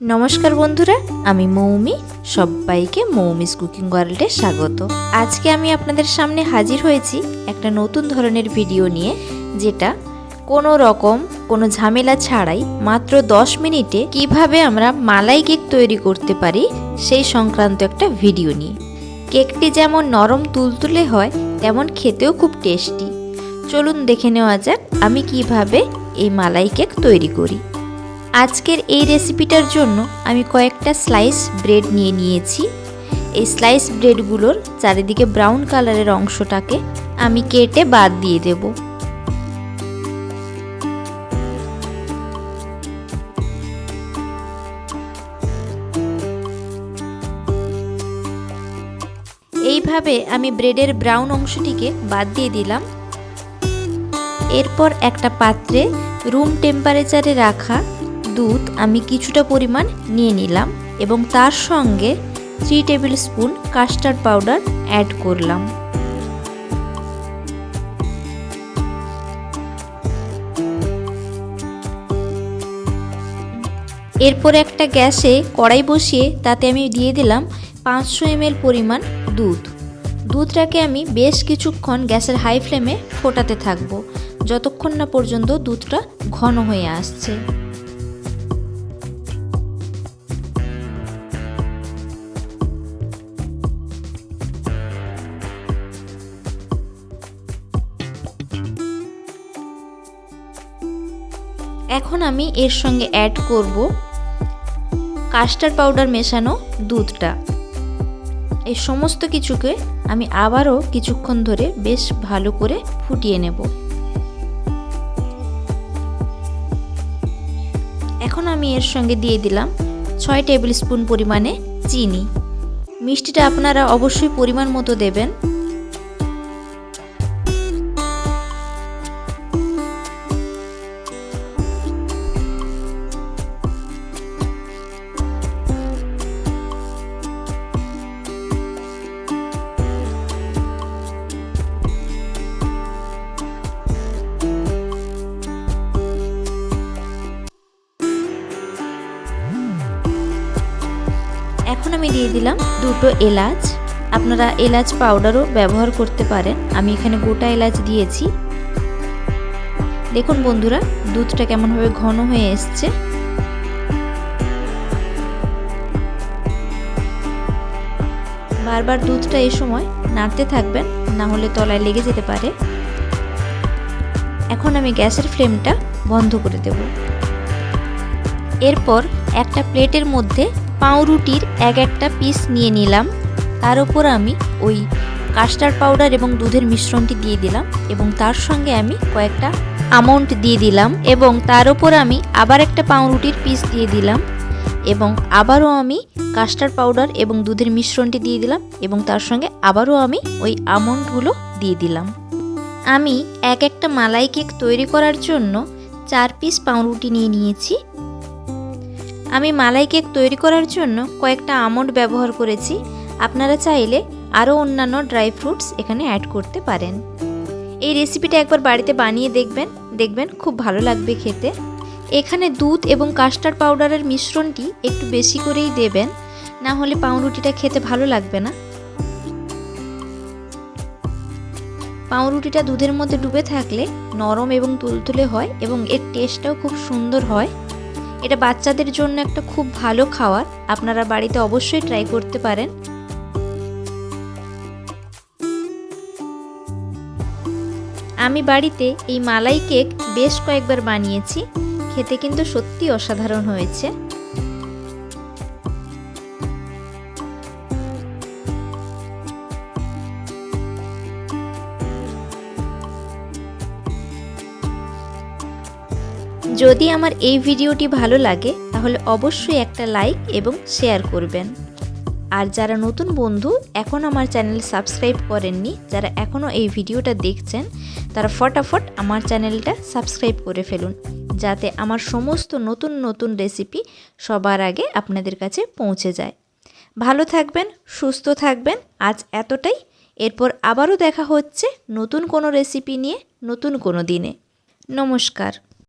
নমস্কার বন্ধুরা, আমি মৌমি, সবাইকে মৌমিস কুকিং ওয়ার্ল্ডে স্বাগত। আজকে আমি আপনাদের সামনে হাজির হয়েছি একটা নতুন ধরনের ভিডিও নিয়ে, যেটা কোনো রকম, কোনো ঝামেলা ছাড়াই মাত্র 10 মিনিটে কীভাবে আমরা মালাই কেক তৈরি করতে পারি, সেই সংক্রান্ত একটা ভিডিও নিয়ে। কেকটি যেমন নরম তুলতুলে হয়, তেমন খেতেও খুব টেস্টি। চলুন দেখে নেওয়া যাক আমি কীভাবে এই মালাই কেক তৈরি করি। আজকের এই রেসিপিটার জন্য আমি কয়েকটা স্লাইস ব্রেড নিয়ে নিয়েছি। এই স্লাইস ব্রেডগুলোর চারিদিকে ব্রাউন কালারের অংশটাকে আমি কেটে বাদ দিয়ে দেব। এইভাবে আমি ব্রেডের ব্রাউন অংশটিকে বাদ দিয়ে দিলাম। এরপর একটা পাত্রে রুম টেম্পারেচারে রাখা দুধ আমি কিছুটা পরিমাণ নিয়ে নিলাম এবং তার সঙ্গে three tablespoon custard powder add করলাম। এরপর একটা গ্যাসে কড়াই বসিয়ে তাতে আমি দিয়ে দিলাম পাঁচশো এমএল পরিমাণ দুধ। দুধটাকে আমি বেশ কিছুক্ষণ গ্যাসের হাই ফ্লেমে ফোটাতে থাকব, যতক্ষণ না পর্যন্ত দুধটা ঘন হয়ে আসছে। এখন আমি এর সঙ্গে অ্যাড করব কাস্টার্ড পাউডার মেশানো দুধটা। এই সমস্ত কিছুকে আমি আবারও কিছুক্ষণ ধরে বেশ ভালো করে ফুটিয়ে নেব। এখন আমি এর সঙ্গে দিয়ে দিলাম ছয় টেবিল স্পুন পরিমাণে চিনি। মিষ্টিটা আপনারা অবশ্যই পরিমাণ মতো দেবেন। এখন আমি দিয়ে দিলাম দুটো এলাচ। আপনারা এলাচ পাউডারও ব্যবহার করতে পারেন। আমি এখানে গোটা এলাচ দিয়েছি। দেখুন বন্ধুরা, দুধটা কেমনভাবে ঘন হয়ে এসছে। বারবার দুধটা এই সময় নাড়তে থাকবেন, না হলে তলায় লেগে যেতে পারে। এখন আমি গ্যাসের ফ্লেমটা বন্ধ করে দেব। এরপর একটা প্লেটের মধ্যে পাউরুটির এক একটা পিস নিয়ে নিলাম। তার উপর আমি ওই কাস্টার্ড পাউডার এবং দুধের মিশ্রণটি দিয়ে দিলাম এবং তার সঙ্গে আমি কয়েকটা আমন্ড দিয়ে দিলাম এবং তার উপর আমি আবার একটা পাউরুটির পিস দিয়ে দিলাম এবং আবারও আমি কাস্টার্ড পাউডার এবং দুধের মিশ্রণটি দিয়ে দিলাম এবং তার সঙ্গে আবারও আমি ওই আমন্ডগুলো দিয়ে দিলাম। আমি এক একটা মালাই কেক তৈরি করার জন্য চার পিস পাউরুটি নিয়ে নিয়েছি। আমি মালাই কেক তৈরি করার জন্য কয়েকটা আমন্ড ব্যবহার করেছি। আপনারা চাইলে আরও অন্যান্য ড্রাই ফ্রুটস এখানে অ্যাড করতে পারেন। এই রেসিপিটা একবার বাড়িতে বানিয়ে দেখবেন। দেখবেন খুব ভালো লাগবে খেতে। এখানে দুধ এবং কাস্টার্ড পাউডারের মিশ্রণটি একটু বেশি করেই দেবেন। না হলে পাউরুটিটা খেতে ভালো লাগবে না। পাউরুটিটা দুধের মধ্যে ডুবে থাকলে নরম এবং তুলতুলে হয় এবং এর টেস্টটাও খুব সুন্দর হয়। এটা বাচ্চাদের জন্য একটা খুব ভালো খাওয়ার। আপনারা বাড়িতে অবশ্যই ট্রাই করতে পারেন। আমি বাড়িতে এই মালাই কেক বেশ কয়েকবার বানিয়েছি। খেতে কিন্তু সত্যি অসাধারণ হয়েছে। যদি আমার এই ভিডিওটি ভালো লাগে, তাহলে অবশ্যই একটা লাইক এবং শেয়ার করবেন। আর যারা নতুন বন্ধু এখন আমার চ্যানেল সাবস্ক্রাইব করেননি, যারা এখনও এই ভিডিওটা দেখছেন, তারা ফটাফট আমার চ্যানেলটা সাবস্ক্রাইব করে ফেলুন, যাতে আমার সমস্ত নতুন নতুন রেসিপি সবার আগে আপনাদের কাছে পৌঁছে যায়। ভালো থাকবেন, সুস্থ থাকবেন, আজ এতটাই। এরপর আবারও দেখা হচ্ছে নতুন কোনো রেসিপি নিয়ে নতুন কোনো দিনে। নমস্কার।